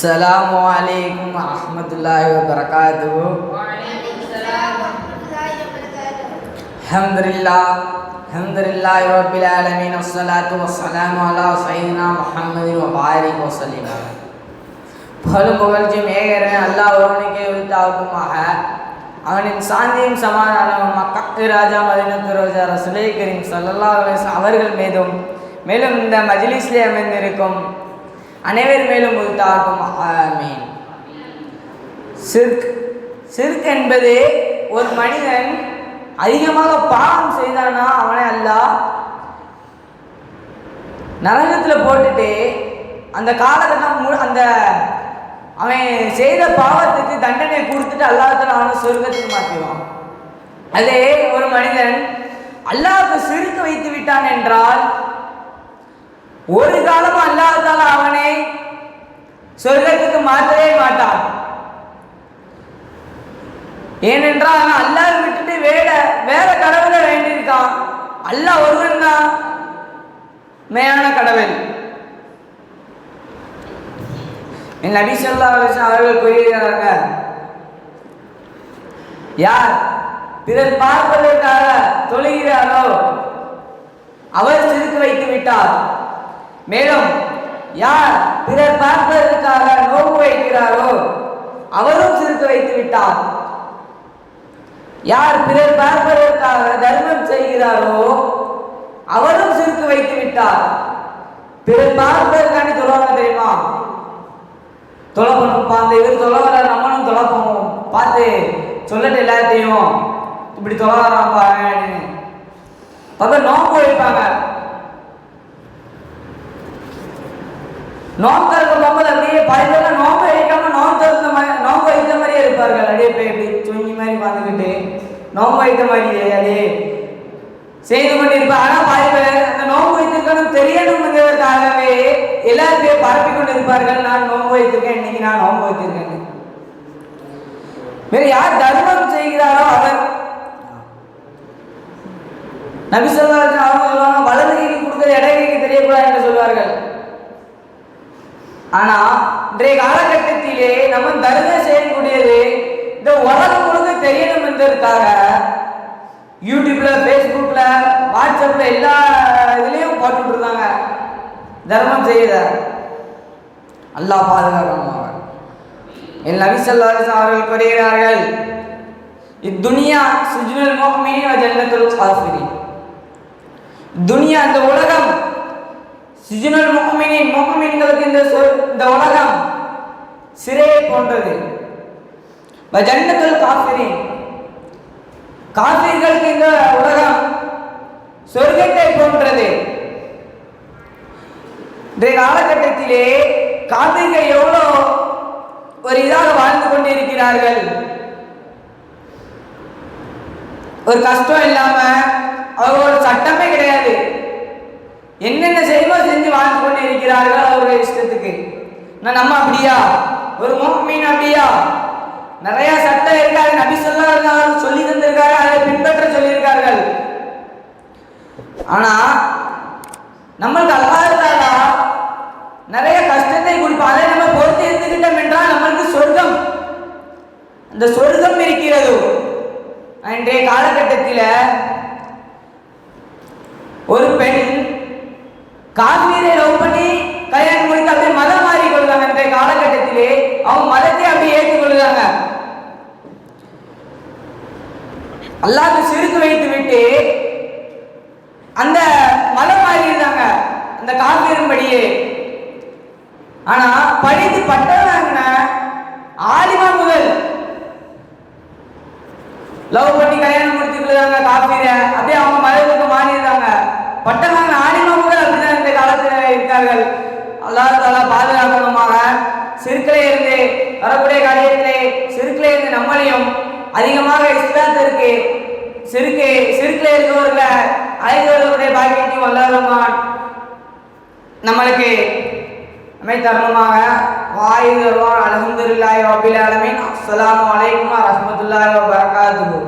السلام عليكم ورحمة الله وبركاته وعليكم السلام ورحمة الله وبركاته الحمد لله الحمد لله رب العالمين والصلاة والسلام على سيدنا محمد وبارك وسلم புகழும் புகழ்ச்சியும் ஏகரன் அல்லாஹ் ஒருவனுக்கே உரித்தாகட்டுமாக அவனின் சாந்தியும் சமாதானம் மக்கத்து ராஜா மதினத்து ரோஜா ரசுலை கரீம் சல்லல்லாஹு அலைஹி வஸல்லம் அவர்கள் மீதும் மேலும் இந்த மஜ்லிஸ்லே அமைந்திருக்கும் அனைவர் மேலும் உரித்தாகட்டும் ஆமீன். சிர்க் சிர்க் என்பது ஒரு மனிதன் அதிகமாக பாவம் செய்தானா? அவனை அல்லாஹ் நரகத்தில் போட்டுட்டு அந்த காலகட்டம் அந்த அவன் செய்த பாவத்துக்கு தண்டனை கொடுத்துட்டு அல்லாஹத்தில் அவனை சொர்க்கத்துக்கு மாற்றிடுவான் அதே ஒரு மனிதன் அல்லாவுக்கு சிறுக்க வைத்து விட்டான் என்றால் ஒரு காலமும் அல்லாஹால அவனை சொர்க்கத்துக்கு மாற்றவே மாட்டான். ஏனென்றால் அவன் அல்லாஹ் விட்டுட்டு வேற வேற கடவுளை வேண்டியிருக்கான். அல்லாஹ் ஒருவன் தான் மேயான கடவுள். என் நபி சொல்லா அவர்கள் கூறுகிறாங்க யார் பிறர் பார்ப்பதற்காக தொழுகிறாரோ அவர் சிறுக்கு வைத்து விட்டார். மேலும் யார் பிறர் பார்ப்பதற்காக நோக்கு வைக்கிறாரோ அவரும் சிரித்து வைத்து விட்டார். யார் பிறர் பார்ப்பதற்காக தர்மம் செய்கிறாரோ அவரும் சிரித்து வைத்து விட்டார். பிறர் பார்ப்பதற்காண்டி தொழுவாங்க தெரியுமா? தொலை பண்ணுப்பா அந்த இவர் தொலை வர நம்மளும் தொலை பண்ணுவோம் பார்த்து சொல்லட்டு எல்லாத்தையும் இப்படி தொலை வரான் பாருங்க பார்த்தா நோக்கு வைப்பாங்க. நோம்பு திறக்க அப்படியே பழைய நோக்க வைக்காம நோம்பு இருந்த மாதிரி நோக்க வைத்த மாதிரியே இருப்பார்கள். அப்படியே போய் இப்படி சுங்கி மாதிரி பார்த்துக்கிட்டு நோம்பு வைத்த மாதிரியே அப்படியே செய்து கொண்டிருப்பார். ஆனால் பாதி அந்த நோம்பு வைத்திருக்கணும் தெரியணுங்கிறதுக்காகவே எல்லாரும் போய் பரப்பி கொண்டு இருப்பார்கள் நான் நோம்பு வைத்திருக்கேன் இன்னைக்கு நான் நோம்பு வைத்திருக்கேன் வேறு யார் தர்மம் செய்கிறாரோ அவர். நபி சொல்வார்கள் அவங்க சொல்லுவாங்க வலது கைக்கு கொடுக்குறது இடகைக்கு தெரியக்கூடாது என்று சொல்வார்கள். ஆனா இன்றைய காலகட்டத்திலே நம்ம தர்மம் செய்யக்கூடியது இந்த உலகம் முழுக்க தெரியணும் என்பதற்காக யூடியூப்ல ஃபேஸ்புக்ல வாட்ஸ்அப்ல எல்லா இதுலயும் போட்டுட்டு இருந்தாங்க தர்மம் செய்யுத அல்லா பாதுகாக்கணும் என் நபி அவர்கள் கூறுகிறார்கள் இத்துனியா சுஜ்னுல் மோகமே வ ஜன்னத்துல் காஃபிரின். துனியா இந்த உலகம் சுஜ்னுல் முஃமினின் முகமின்களுக்கு இந்த சொல் இந்த உலகம் சிறையை போன்றது. வ ஜன்னத்துல் காஃபிரின். இந்த உலகம் சொர்க்கத்தை போன்றது. இன்றைய காலகட்டத்திலே காபிர்கள் எவ்வளோ ஒரு இதாக வாழ்ந்து கொண்டிருக்கிறார்கள். ஒரு கஷ்டம் இல்லாமல் அவர்களோட சட்டமே கிடையாது என்னென்ன செய்யுமோ செஞ்சு வாழ்ந்து கொண்டு இருக்கிறார்கள் அவர்கள் இஷ்டத்துக்கு நான் நம்ம அப்படியா? ஒரு மீன் அப்படியா? நிறைய சட்டம் இருக்காது நபி சொல்ல சொல்லி தந்திருக்காரு அதை பின்பற்ற சொல்லியிருக்கார்கள். ஆனா நம்மளுக்கு அல்லாதாலா நிறைய கஷ்டத்தை கொடுப்போம் அதை நம்ம பொறுத்து இருந்துகிட்டோம் என்றால் நம்மளுக்கு சொர்க்கம். அந்த சொர்க்கம் இருக்கிறது. இன்றைய காலகட்டத்தில் ஒரு பெண் காவிரை லவ் பண்ணி கல்யாணம் முடித்து அப்படியே மதம் மாறி கொள்வாங்க இன்றைய காலகட்டத்திலே அவங்க மதத்தை அப்படியே ஏற்றுக்கொள்கிறாங்க அல்லாது சிறுக்கு வைத்து விட்டு அந்த மலை மாறிடுறாங்க அந்த காவிரின்படியே ஆனா படித்து பட்டம் ஆலிமா முதல். லவ் பண்ணி கல்யாணம் முடிச்சுக்கிறாங்க காப்பீர அப்படியே அவங்க மதத்துக்கு மாறிடுறாங்க பட்டம் ஆலிமா முதல் அப்படிதான் இந்த காலத்துல இருக்கார்கள். அல்லாஹ் தாலா பாதுகாக்கணுமாக. சிறுக்கிலே இருந்து வரக்கூடிய காரியத்திலே சிறுக்கிலே இருந்து நம்மளையும் அதிகமாக இஸ்லாத்திற்கு இருக்கு சிறுக்கு சிறுக்கிலே இருக்கிறவர்கள அழைத்தவர்களுடைய பாக்கியத்தையும் வல்லாதமான் நம்மளுக்கு அமைத்தருணமாக வாயு தருவான் அலமதுல்லாஹி ரபில் ஆலமீன் அஸ்ஸலாமு அலைக்கும் வரஹ்மத்துல்லாஹி வபரகாத்துஹு.